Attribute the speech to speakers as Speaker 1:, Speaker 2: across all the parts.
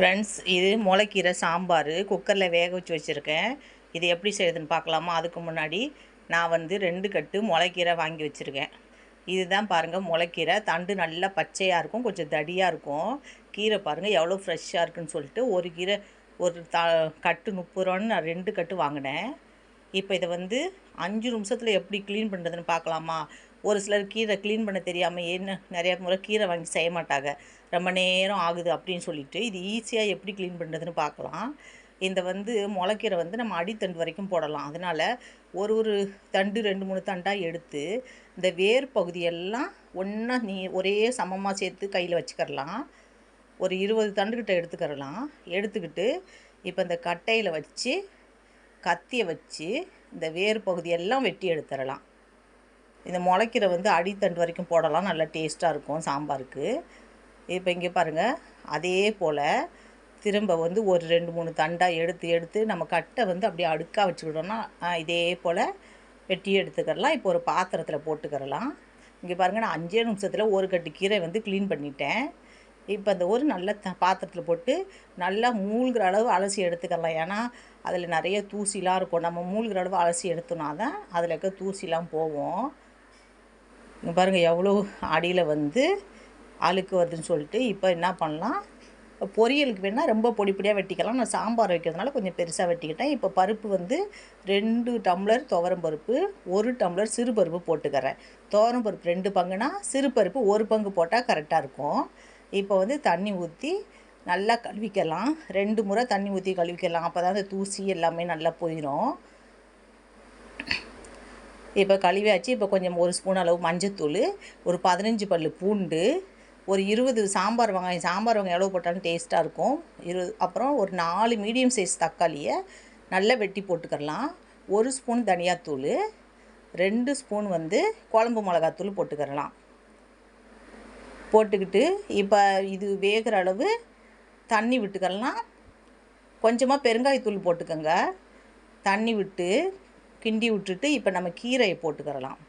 Speaker 1: Friends இது முளைக்கீரை சாம்பார் குக்கரில் வேக வச்சு வச்சுருக்கேன். இது எப்படி செய்யுதுன்னு பார்க்கலாமா? அதுக்கு முன்னாடி நான் வந்து ரெண்டு கட்டு முளைக்கீரை வாங்கி வச்சுருக்கேன். இதுதான் பாருங்கள் முளைக்கீரை. தண்டு நல்லா பச்சையாக இருக்கும் கொஞ்சம் தடியாக இருக்கும். கீரை பாருங்கள் எவ்வளோ ஃப்ரெஷ்ஷாக இருக்குன்னு சொல்லிட்டு ஒரு கீரை ஒரு த கட்டு முப்பது ரூபான்னு நான் ரெண்டு கட்டு வாங்கினேன். இப்போ இதை வந்து அஞ்சு நிமிஷத்தில் எப்படி க்ளீன் பண்ணுறதுன்னு பார்க்கலாமா? ஒரு சிலர் கீரை க்ளீன் பண்ண தெரியாமல் என்ன நிறையா முறை கீரை வாங்கி செய்ய மாட்டாங்க. ரொம்ப நேரம் ஆகுது அப்படின்னு சொல்லிட்டு இது ஈஸியாக எப்படி க்ளீன் பண்ணுறதுன்னு பார்க்கலாம். இந்த வந்து முளைக்கீரை வந்து நம்ம அடித்தண்டு வரைக்கும் போடலாம். அதனால் ஒரு ஒரு தண்டு ரெண்டு மூணு தண்டாக எடுத்து இந்த வேர் பகுதியெல்லாம் ஒன்றா நீ ஒரே சமமாக சேர்த்து கையில் வச்சுக்கிறலாம். ஒரு இருபது தண்டுக்கிட்ட எடுத்துக்கிறலாம். எடுத்துக்கிட்டு இப்போ இந்த கட்டையில் வச்சு கத்தியை வச்சு இந்த வேர் பகுதியெல்லாம் வெட்டி எடுத்துடலாம். இந்த முளைக்கீரை வந்து அடித்தண்டு வரைக்கும் போடலாம். நல்லா டேஸ்ட்டாக இருக்கும் சாம்பாருக்கு. இப்போ இங்கே பாருங்கள் அதே போல் திரும்ப வந்து ஒரு ரெண்டு மூணு தண்டாக எடுத்து எடுத்து நம்ம கட்டை வந்து அப்படியே அடுக்காக வச்சுக்கிட்டோம்னா இதே போல் வெட்டி எடுத்துக்கிறலாம். இப்போ ஒரு பாத்திரத்தில் போட்டுக்கிறலாம். இங்கே பாருங்கள் நான் அஞ்சே நிமிஷத்தில் ஒரு கட்டு கீரை வந்து க்ளீன் பண்ணிட்டேன். இப்போ அந்த ஒரு நல்ல த பாத்திரத்தில் போட்டு நல்லா மூழ்கிற அளவு அலசி எடுத்துக்கலாம் ஏன்னா அதில் நிறைய தூசிலாம் இருக்கும். நம்ம மூழ்கிற அளவு அலசி எடுத்தோம்னா தான் அதில் இருக்க தூசிலாம் போவோம் இங்கே பாருங்கள் எவ்வளோ அடியில் வந்து அழுக்கு வருதுன்னு சொல்லிட்டு இப்போ என்ன பண்ணலாம்? பொரியலுக்கு வேணால் ரொம்ப பொடி பொடியாக வெட்டிக்கலாம். நான் சாம்பார் வைக்கிறதுனால கொஞ்சம் பெருசாக வெட்டிக்கிட்டேன். இப்போ பருப்பு வந்து ரெண்டு டம்ளர் துவரம் பருப்பு ஒரு டம்ளர் சிறு பருப்பு போட்டுக்கிறேன். துவரம் பருப்பு ரெண்டு பங்குனா சிறு பருப்பு ஒரு பங்கு போட்டால் கரெக்டாக இருக்கும். இப்போ வந்து தண்ணி ஊற்றி நல்லா கழுவிக்கலாம். ரெண்டு முறை தண்ணி ஊற்றி கழுவிக்கலாம். அப்போ தான் அந்த தூசி எல்லாமே நல்லா போயிடும் இப்போ கழுவியாச்சு. இப்போ கொஞ்சம் ஒரு ஸ்பூன் அளவு மஞ்சத்தூள் ஒரு பதினஞ்சு பல் பூண்டு ஒரு இருபது சாம்பார் வெங்காயம். சாம்பார் வெங்காயம் எவ்வளோ போட்டாலும் டேஸ்ட்டாக இருக்கும். இரு அப்புறம் ஒரு நாலு மீடியம் சைஸ் தக்காளியை நல்லா வெட்டி போட்டுக்கிறலாம். ஒரு ஸ்பூன் தனியாத்தூள் ரெண்டு ஸ்பூன் வந்து குழம்பு மிளகாத்தூள் போட்டுக்கிறலாம். போட்டுக்கிட்டு இப்போ இது வேகிற அளவு தண்ணி விட்டுக்கலாம் கொஞ்சமாக பெருங்காயத்தூள் போட்டுக்கோங்க. தண்ணி விட்டு கிண்டி விட்டுட்டு இப்போ நம்ம கீரையை போட்டுக்கிறலாம்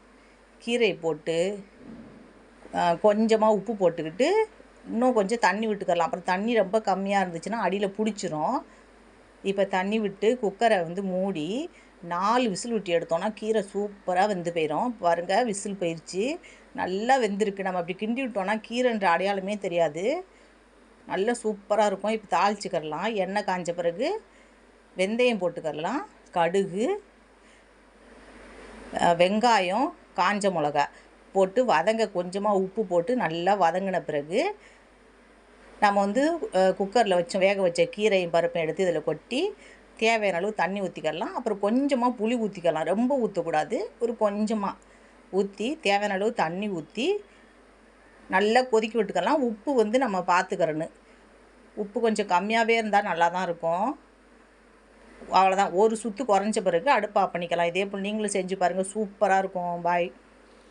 Speaker 1: கீரையை போட்டு கொஞ்சமாக உப்பு போட்டுக்கிட்டு இன்னும் கொஞ்சம் தண்ணி விட்டுக்கிறலாம் அப்புறம் தண்ணி ரொம்ப கம்மியாக இருந்துச்சுன்னா அடியில் பிடிச்சிரும். இப்போ தண்ணி விட்டு குக்கரை வந்து மூடி நாலு விசில் விட்டு எடுத்தோன்னா கீரை சூப்பராக வெந்து போயிடும் பாருங்கள் விசில் போயிடுச்சு நல்லா வெந்திருக்கு. நம்ம அப்படி கிண்டி விட்டோன்னா கீரைன்ற அடையாளமே தெரியாது. நல்லா சூப்பராக இருக்கும். இப்போ தாளிச்சுக்கரலாம் எண்ணெய் காஞ்ச பிறகு வெந்தயம் போட்டுக்கரலாம் கடுகு வெங்காயம் காஞ்ச மிளகா போட்டு வதங்க கொஞ்சமாக உப்பு போட்டு நல்லா வதங்கின பிறகு நம்ம வந்து குக்கரில் வச்சு வேக வச்ச கீரையும் பருப்பையும் எடுத்து இதில் கொட்டி தேவையான அளவு தண்ணி ஊற்றிக்கலாம் அப்புறம் கொஞ்சமாக புளி ஊற்றிக்கலாம் ரொம்ப ஊற்றக்கூடாது ஒரு கொஞ்சமாக ஊற்றி தேவையான அளவு தண்ணி ஊற்றி நல்லா கொதிக்க விட்டுக்கலாம். உப்பு வந்து நம்ம பார்த்துக்கிறன்னு உப்பு கொஞ்சம் கம்மியாகவே இருந்தால் நல்லா தான் இருக்கும். அவ்வளோதான் ஒரு சுற்று குறைஞ்ச பிறகு அடுப்பு ஆஃப் பண்ணிக்கலாம். இதே போல் நீங்களும் செஞ்சு பாருங்கள் சூப்பராக இருக்கும். பாய்